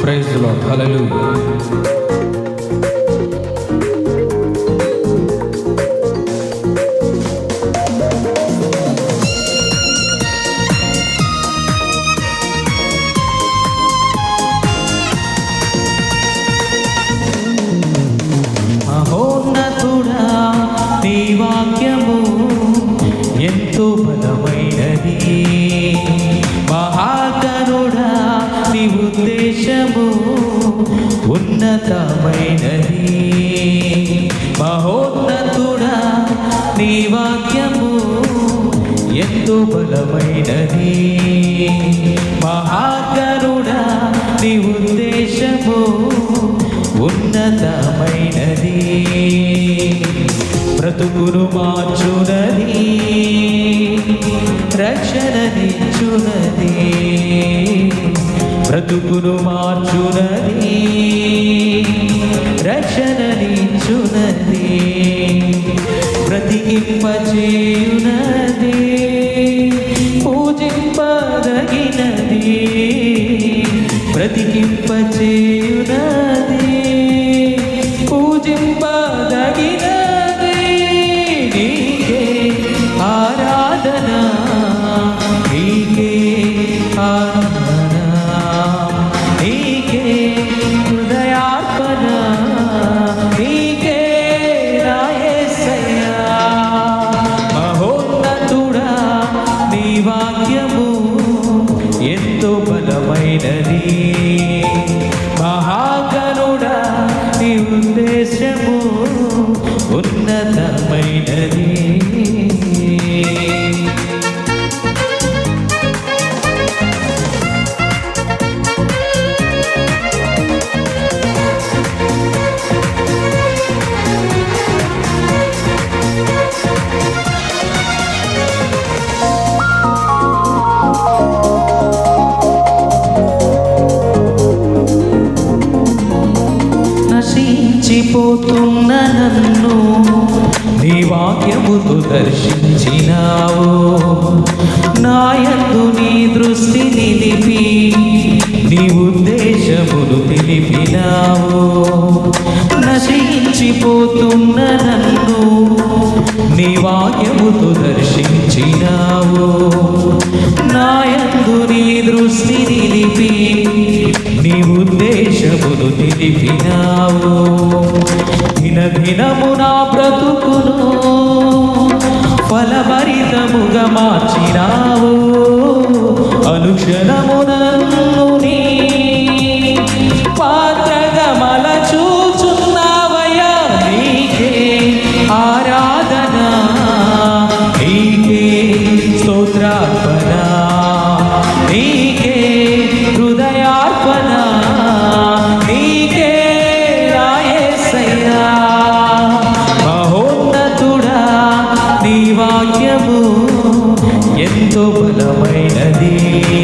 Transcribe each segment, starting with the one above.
Praise lord హలలు ఉన్నతమైనది. మహోన్నతుడా నీ వాక్యము ఎంతో బలమైనది. మహాకరుడా నీ ఉద్దేశము ఉన్నతమైనది. బ్రతుకును మార్చునది రక్షణనిచ్చునది. బ్రతుకును మార్చునది. రక్షణనిచ్చునది బ్రతికింపచేయునది నశించిపోతున్న నన్ను నీ వాక్యముతో దర్శించినావు. నాయందు నీ దృష్టి నిలిపి నీ ఉద్దేశమును పిలిపినావు నశించిపోతున్న నన్ను నీ వాక్యముతో దర్శించినావు. నాయందు నీ దృష్టి నిలిపి నీ ఉద్దేశమును తెలిపినావు. దిన దినము నా బ్రతుకును. ఫలభరితముగా మార్చినావు. అనుక్షణము నన్ను నీ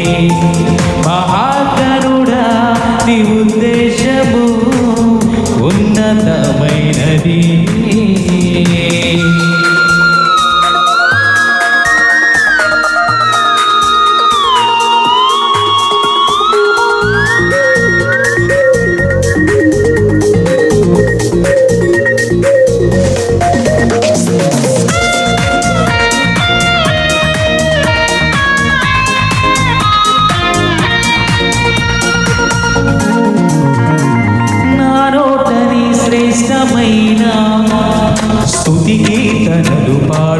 బలమైనది శ్రేష్టమైన స్థుతి కీర్తనలు పా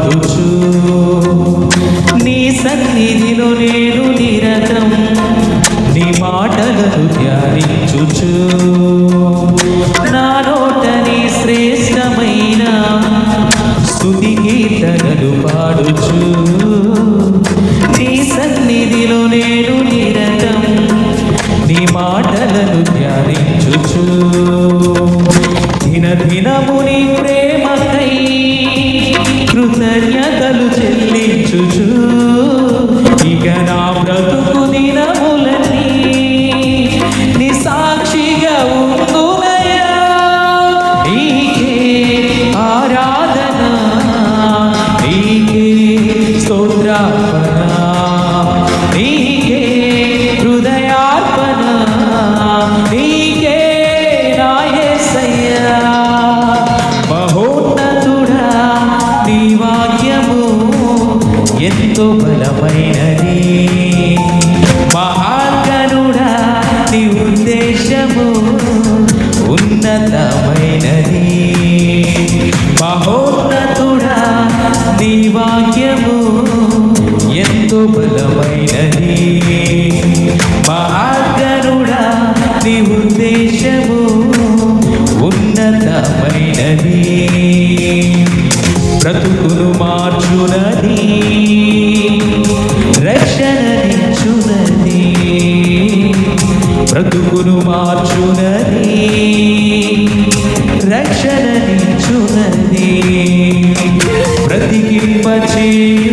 స్తోత్రార్పణ. నీకే హృదయార్పణ. నీకే నాయసయ్యా. మహోన్నతుడా నీ వాక్యము ఎంతో బలమైనది. మహాగణుడా నీ ఉద్దేశము ఉన్నతమైన ఉద్దేశము ఉన్నతమైనది. బ్రతుకును మార్చునది. రక్షణనిచ్చునది. బ్రతుకును మార్చునది. రక్షణనిచ్చునది. బ్రతికింపచేయునది